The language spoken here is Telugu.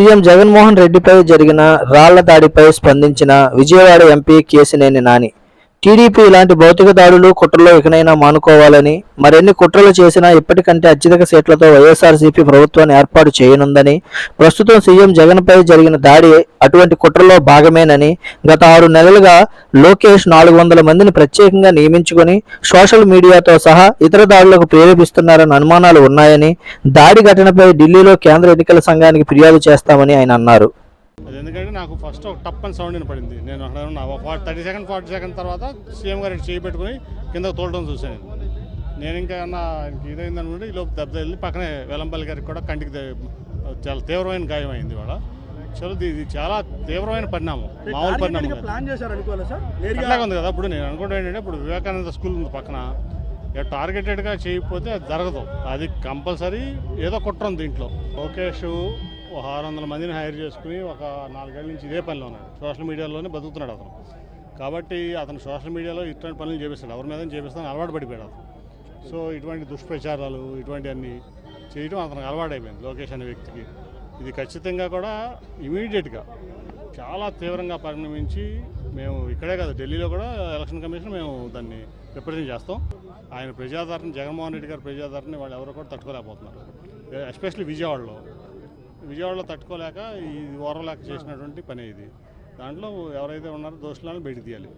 సీఎం జగన్మోహన్ రెడ్డిపై జరిగిన రాళ్ళ దాడిపై స్పందించిన విజయవాడ ఎంపీ కేసినేని నాని. టీడీపీ ఇలాంటి భౌతిక దాడులు కుట్రలో ఇకనైనా మానుకోవాలని మరిన్ని కుట్రలు చేసినా ఇప్పటికంటే అత్యధిక సీట్లతో వైఎస్ఆర్సీపీ ప్రభుత్వాన్ని ఏర్పాటు చేయనుందని ప్రస్తుతం సీఎం జగన్పై జరిగిన దాడి అటువంటి కుట్రలో భాగమేనని గత ఆరు నెలలుగా లోకేష్ నాలుగు వందల మందిని ప్రత్యేకంగా నియమించుకుని సోషల్ మీడియాతో సహా ఇతర దాడులకు ప్రేరేపిస్తున్నారన్న అనుమానాలు ఉన్నాయని దాడి ఘటనపై ఢిల్లీలో కేంద్ర ఎన్నికల సంఘానికి ఫిర్యాదు చేస్తామని ఆయన అన్నారు. అది ఎందుకంటే నాకు ఫస్ట్ ఒక టప్ అని సౌండ్ వినపడింది. నేను అక్కడ ఉన్నా థర్టీ సెకండ్ ఫార్టీ సెకండ్ తర్వాత సీఎం గారు చేయి పెట్టుకుని కింద తోలడం చూశాను. నేను. ఇంకా ఏమన్నా ఆయనకి ఇదైంది అనుకుంటే ఈ లోపు దెబ్బ వెళ్ళి పక్కనే వేలంపల్లి గారికి కూడా కంటికి చాలా తీవ్రమైన గాయం అయింది ఇవాళ. చలో ఇది చాలా తీవ్రమైన పరిణామం మామూలు పరిణామం కాదు. ప్లాన్ చేశారు అనుకోవాలి సార్? నేరుగా అట్లాగే ఉంది కదా ఇప్పుడు నేను అనుకుంటే ఏంటంటే ఇప్పుడు వివేకానంద స్కూల్ ఉంది పక్కన. టార్గెటెడ్గా చేయకపోతే అది జరగదు. అది కంపల్సరీ ఏదో కుట్ర దీంట్లో. లోకేష్ ఒక ఆరు వందల మందిని హైర్ చేసుకుని ఒక నాలుగేళ్ళ నుంచి ఇదే పనిలో ఉన్నాడు. సోషల్ మీడియాలోనే బతుకుతున్నాడు అతను. కాబట్టి అతను సోషల్ మీడియాలో ఇటువంటి పనులు చేపిస్తాడు. ఎవరి మీద చేపిస్తాను అలవాటు పడిపోయాడు అతను. సో ఇటువంటి దుష్ప్రచారాలు ఇటువంటివన్నీ చేయడం అతనికి అలవాటు లోకేష్ అనే వ్యక్తికి. ఇది ఖచ్చితంగా కూడా ఇమీడియట్గా చాలా తీవ్రంగా పరిణమించి మేము ఇక్కడే కాదు ఢిల్లీలో కూడా ఎలక్షన్ కమిషన్ మేము దాన్ని రిప్రజెంట్ చేస్తాం. ఆయన ప్రజాదరణ జగన్మోహన్ రెడ్డి గారి ప్రజాదరణ వాళ్ళు ఎవరు కూడా తట్టుకోలేకపోతున్నారు. ఎస్పెషల్లీ విజయవాడలో విజయవాడలో తట్టుకోలేక ఈ ఓరలేక చేసినటువంటి పని ఇది. దాంట్లో ఎవరైతే ఉన్నారో దోషులను బయట తీయాలి.